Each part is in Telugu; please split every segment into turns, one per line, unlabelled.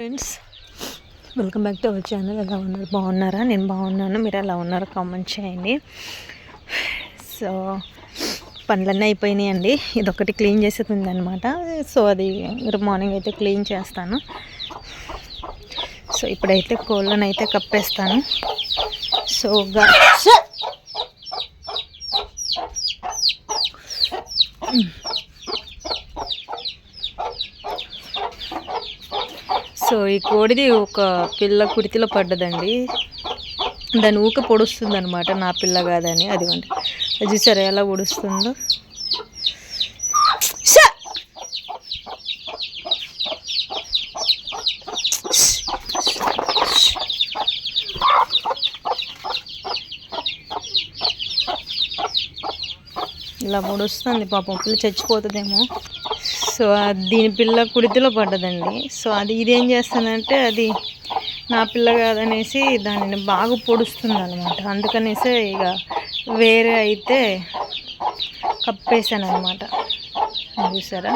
Friends welcome back to our channel ఎలా ఉన్నారు? బాగున్నారా? నేను బాగున్నాను. మీరు ఎలా ఉన్నారో? కామెంట్ చేయండి. సో పనులన్నీ అయిపోయినాయి అండి ఇది ఒకటి క్లీన్ చేసేది ఉందనమాట సో అది రేపు మార్నింగ్ అయితే క్లీన్ చేస్తాను. సో ఇప్పుడైతే కోళ్ళనైతే అయితే కప్పేస్తాను సో గా సో ఈ కోడిది ఒక పిల్ల కుడితిలో పడ్డదండి. దాని ఊక పొడుస్తుంది అనమాట నా పిల్ల కాదని. అది వంటి అది చూసారా ఎలా పొడుస్తుందో? ఇలా పొడుస్తుంది పాపం. పిల్ల చచ్చిపోతుందేమో. సో దీని పిల్ల కుడితిలో పడ్డదండి. సో అది ఇదేం చేస్తుందంటే అది నా పిల్ల కాదనేసి దానిని బాగా పొడుస్తుంది అనమాట అందుకనేసే ఇక వేరే అయితే కప్పేశాను అనమాట చూసారా?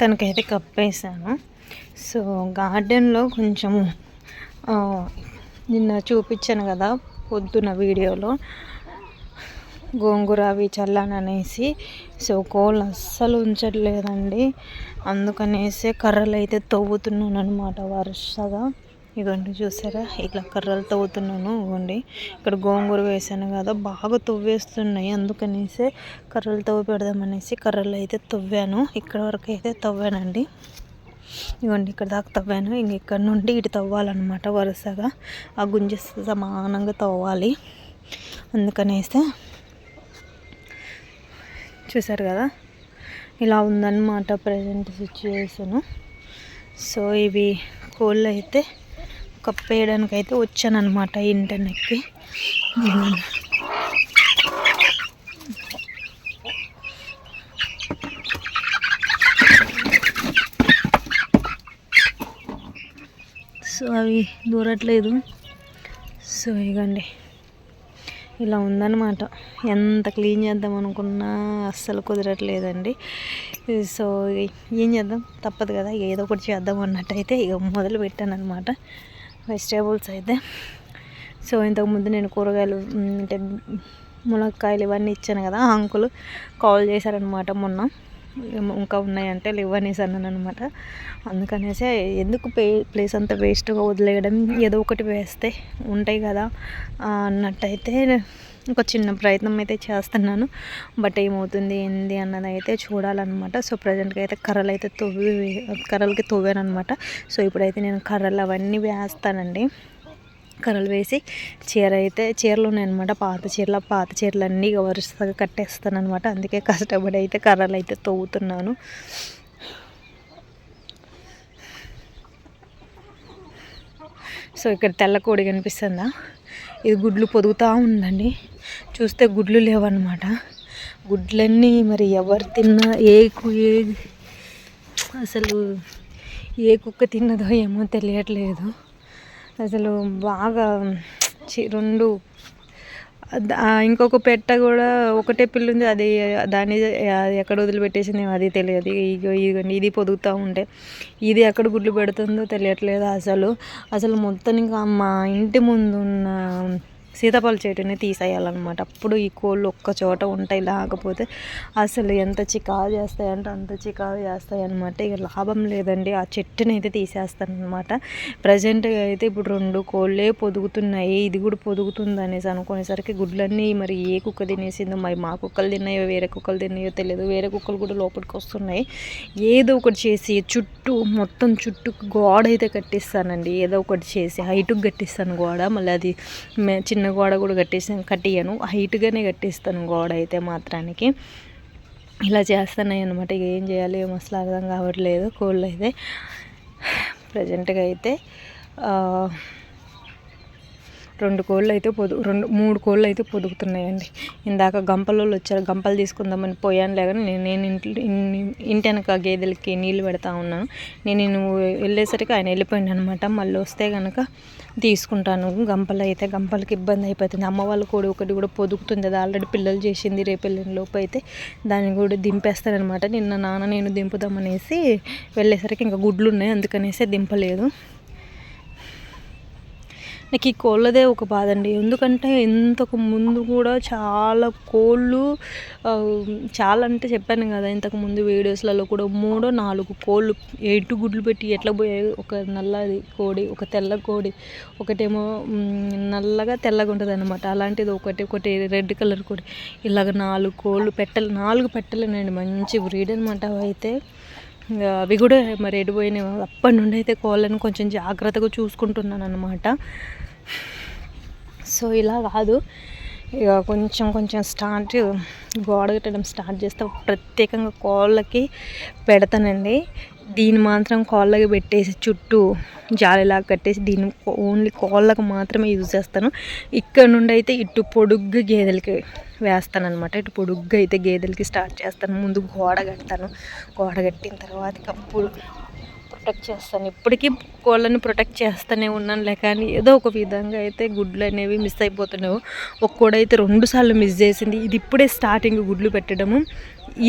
తనకైతే కప్పేసాను సో గార్డెన్లో కొంచెము నిన్న చూపించాను కదా పొద్దున వీడియోలో. గోంగూర అవి చల్లాననేసి సో కోళ్ళు అస్సలు ఉంచట్లేదండి. అందుకనేసి కర్రలు అయితే తవ్వుతున్నాను అనమాట వరుసగా. ఇదిగోండి చూసారా? ఇట్లా కర్రలు తవ్వుతున్నాను ఇవ్వండి ఇక్కడ గోంగూర వేసాను కదా బాగా తవ్వేస్తున్నాయి. అందుకనేసి కర్రలు తవ్వి పెడదామనేసి కర్రలు అయితే తవ్వాను. ఇక్కడ వరకు అయితే తవ్వానండి. ఇవ్వండి ఇక్కడ దాకా తవ్వాను. ఇంక ఇక్కడ నుండి ఇటు తవ్వాలన్నమాట వరుసగా. ఆ గుంజ సమానంగా తవ్వాలి. అందుకనేస్తే చూసారు కదా? ఇలా ఉందన్నమాట ప్రజెంట్ సిచ్యువేషను సో ఇవి కోళ్ళు అయితే కప్పేయడానికి అయితే వచ్చానమాట ఇంటర్నెట్కి. సో అవి దూరట్లేదు. సో ఇగండి ఇలా ఉందన్నమాట. ఎంత క్లీన్ చేద్దాం అనుకున్నా అస్సలు కుదరట్లేదండి. సో ఏం చేద్దాం? తప్పదు కదా ఏదో ఒకటి చేద్దాం అన్నట్టయితే ఇక మొదలు పెట్టాను అనమాట వెజిటేబుల్స్ అయితే. సో ఇంతకుముందు నేను కూరగాయలు అంటే మునక్కాయలు ఇవన్నీ ఇచ్చాను కదా అంకుల్ అంకులు కాల్ చేశారనమాట మొన్న. ఇంకా ఉన్నాయంటే లేవనేసి అన్నాను అనమాట అందుకనేసి ఎందుకు పే ప్లేస్ అంతా వేస్ట్గా వదిలేయడం? ఏదో ఒకటి వేస్తే ఉంటాయి కదా అన్నట్టయితే ఒక చిన్న ప్రయత్నం అయితే చేస్తున్నాను. బట్ ఏమవుతుంది? ఏంది అన్నది అయితే చూడాలన్నమాట. సో ప్రజెంట్గా అయితే కర్రలు అయితే తవ్వి కర్రలకి తవ్వాను అనమాట సో ఇప్పుడైతే నేను కర్రలు అవన్నీ వేస్తానండి. కర్రలు వేసి చీర అయితే చీరలు ఉన్నాయన్నమాట పాత చీరలు పాత చీరలు అన్నీ ఇక వరుసగా కట్టేస్తాను అనమాట అందుకే కష్టపడి అయితే కర్రలు అయితే తవ్వుతున్నాను. సో ఇక్కడ తెల్ల కోడి కనిపిస్తుందా? ఇది గుడ్లు పొదుగుతూ ఉందండి. చూస్తే గుడ్లు లేవన్నమాట. గుడ్లన్నీ మరి ఎవరు తిన్నా ఏ కు- ఏ అసలు ఏ కుక్క తిన్నదో ఏమో తెలియట్లేదు. అసలు బాగా చి రెండు. ఇంకొక పెట్ట కూడా ఒకటే పిల్ల ఉంది అది దాన్ని అది ఎక్కడ వదిలిపెట్టేసింది అది తెలియదు. ఇగో ఇదిగోండి ఇది పొదుగుతూ ఉంటే ఇది ఎక్కడ గుడ్లు పెడుతుందో తెలియట్లేదు అసలు. అసలు మొత్తం ఇంకా మా ఇంటి ముందు ఉన్న సీతాఫల చెట్టుని తీసేయాలన్నమాట. అప్పుడు ఈ కోళ్ళు ఒక్క చోట ఉంటాయి లేకపోతే అసలు ఎంత చికాకు చేస్తాయంటే అంత చికాకు చేస్తాయన్నమాట ఇక లాభం లేదండి ఆ చెట్టుని అయితే తీసేస్తాను అనమాట ప్రజెంట్గా అయితే ఇప్పుడు రెండు కోళ్ళే పొదుగుతున్నాయి ఇది కూడా పొదుగుతుంది అనేసి అనుకునేసరికి గుడ్లన్నీ మరి ఏ కుక్క తినేసిందో మరి మా కుక్కలు తిన్నాయో వేరే కుక్కలు తిన్నాయో తెలియదు. వేరే కుక్కలు కూడా లోపలికి వస్తున్నాయి. ఏదో ఒకటి చేసి చుట్టూ మొత్తం చుట్టూ గోడ అయితే కట్టిస్తానండి. ఏదో ఒకటి చేసి హైటుకు కట్టిస్తాను గోడ. మళ్ళీ అది చిన్న గోడ కూడా కట్టేసాను కట్టియను హైట్గానే కట్టేస్తాను గోడ అయితే మాత్రానికి. ఇలా చేస్తున్నాయి అనమాట ఇక ఏం చేయాలి ఏం అసలు అర్థం కావట్లేదు కోళ్ళు అయితే ప్రజెంట్గా అయితే రెండు కోళ్ళు అయితే పొదు రెండు మూడు కోళ్ళు అయితే పొదుగుతున్నాయండి. ఇందాక గంపలోళ్ళు వచ్చారు గంపలు తీసుకుందామని పోయాను లేకని నేను నేను ఇంటి ఇంటి వెనక గేదెలకి నీళ్ళు పెడతా ఉన్నాను. నేను నేను వెళ్ళేసరికి ఆయన వెళ్ళిపోయింది అనమాట మళ్ళీ వస్తే కనుక తీసుకుంటాను. గంపలు అయితే గంపలకి ఇబ్బంది అయిపోతుంది. అమ్మ వాళ్ళ కోడి ఒకటి కూడా పొదుగుతుంది. అది ఆల్రెడీ పిల్లలు చేసింది రేపు వెళ్ళిన లోపు అయితే దాన్ని కూడా దింపేస్తానమాట నిన్న నాన్న నేను దింపుదామనేసి వెళ్ళేసరికి ఇంకా గుడ్లు ఉన్నాయి. అందుకనేసి దింపలేదు. నాకు ఈ కోళ్ళదే ఒక బాధ అండి ఎందుకంటే ఇంతకు ముందు కూడా చాలా కోళ్ళు చాలా అంటే చెప్పాను కదా ఇంతకు ముందు వీడియోస్లలో కూడా మూడో నాలుగు కోళ్ళు ఎటు గుడ్లు పెట్టి ఎట్లా పోయాయి? ఒక నల్లది కోడి ఒక తెల్ల కోడి ఒకటేమో నల్లగా తెల్లగా ఉంటుంది అనమాట అలాంటిది ఒకటి ఒకటి రెడ్ కలర్ కోడి. ఇలాగ నాలుగు కోళ్ళు పెట్టలు నాలుగు పెట్టలేనండి మంచి బ్రీడ్ అనమాట అయితే. అవి కూడా మరి ఎడిపోయినాయి అప్పటి నుండి అయితే కోళ్ళని కొంచెం జాగ్రత్తగా చూసుకుంటున్నాను అనమాట సో ఇలా కాదు. ఇక కొంచెం కొంచెం స్టార్ట్ గోడ కట్టడం స్టార్ట్ చేస్తే ప్రత్యేకంగా కోళ్ళకి పెడతానండి. దీన్ని మాత్రం కోళ్ళకి పెట్టేసి చుట్టూ జాలిలాగా కట్టేసి దీన్ని ఓన్లీ కోళ్ళకు మాత్రమే యూజ్ చేస్తాను. ఇక్కడ నుండి అయితే ఇటు పొడుగ్గా గేదెలకి వేస్తాను అనమాట ఇటు పొడుగ్గా అయితే గేదెలకి స్టార్ట్ చేస్తాను. ముందు గోడ కడతాను. గోడ కట్టిన తర్వాత అప్పుడు ప్రొటెక్ట్ చేస్తాను. ఇప్పటికీ కోళ్ళని ప్రొటెక్ట్ చేస్తూనే ఉన్నానులే కానీ ఏదో ఒక విధంగా అయితే గుడ్లు అనేవి మిస్ అయిపోతున్నావు. ఒక కోడ అయితే రెండుసార్లు మిస్ చేసింది. ఇది ఇప్పుడే స్టార్టింగ్ గుడ్లు పెట్టడము.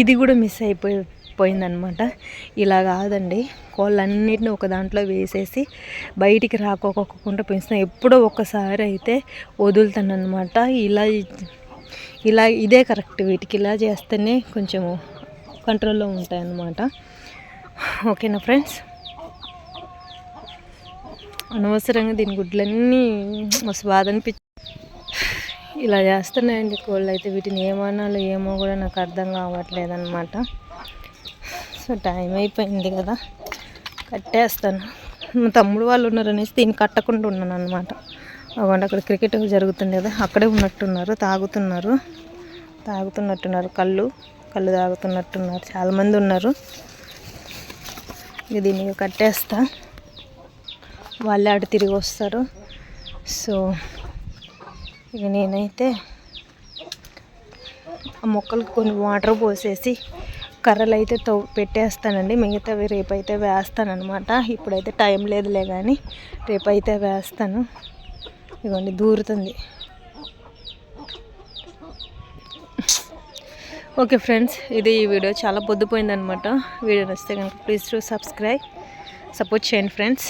ఇది కూడా మిస్ అయిపోయి పోయిందనమాట ఇలా కాదండి. కోళ్ళన్నిటిని ఒక దాంట్లో వేసేసి బయటికి రాకోకుండా పెంచుతాను ఎప్పుడో ఒకసారి అయితే వదులుతాను అనమాట ఇలా ఇలా ఇదే కరెక్ట్ వీటికి. ఇలా చేస్తేనే కొంచెము కంట్రోల్లో ఉంటాయన్నమాట. ఓకేనా ఫ్రెండ్స్ అనవసరంగా దీని గుడ్లన్నీ మస్తు బాధ అనిపించి ఇలా చేస్తున్నాయండి కోళ్ళు అయితే వీటిని ఏమనాలో ఏమో కూడా నాకు అర్థం కావట్లేదు అనమాట సో టైం అయిపోయింది కదా. కట్టేస్తాను. మా తమ్ముడు వాళ్ళు ఉన్నారు అనేసి దీన్ని కట్టకుండా ఉన్నాను అనమాట అవ్వండి అక్కడ క్రికెట్ జరుగుతుంది కదా అక్కడే ఉన్నట్టున్నారు తాగుతున్నారు. తాగుతున్నట్టున్నారు కళ్ళు. కళ్ళు తాగుతున్నట్టున్నారు. చాలామంది ఉన్నారు. ఇక దీన్ని కట్టేస్తా. వాళ్ళే అటు తిరిగి వస్తారు. సో ఇక నేనైతే ఆ మొక్కలకు కొన్ని వాటర్ పోసేసి కర్రలు అయితే తో పెట్టేస్తానండి. మిగతావి రేపైతే వేస్తానమాట ఇప్పుడైతే టైం లేదులే కానీ రేపైతే వేస్తాను. ఇవ్వండి దూరుతుంది. ఓకే ఫ్రెండ్స్ ఇది ఈ వీడియో చాలా పొద్దుపోయిందనమాట వీడియో నచ్చితే కనుక ప్లీజ్ టు సబ్స్క్రైబ్ సపోర్ట్ చేయండి ఫ్రెండ్స్.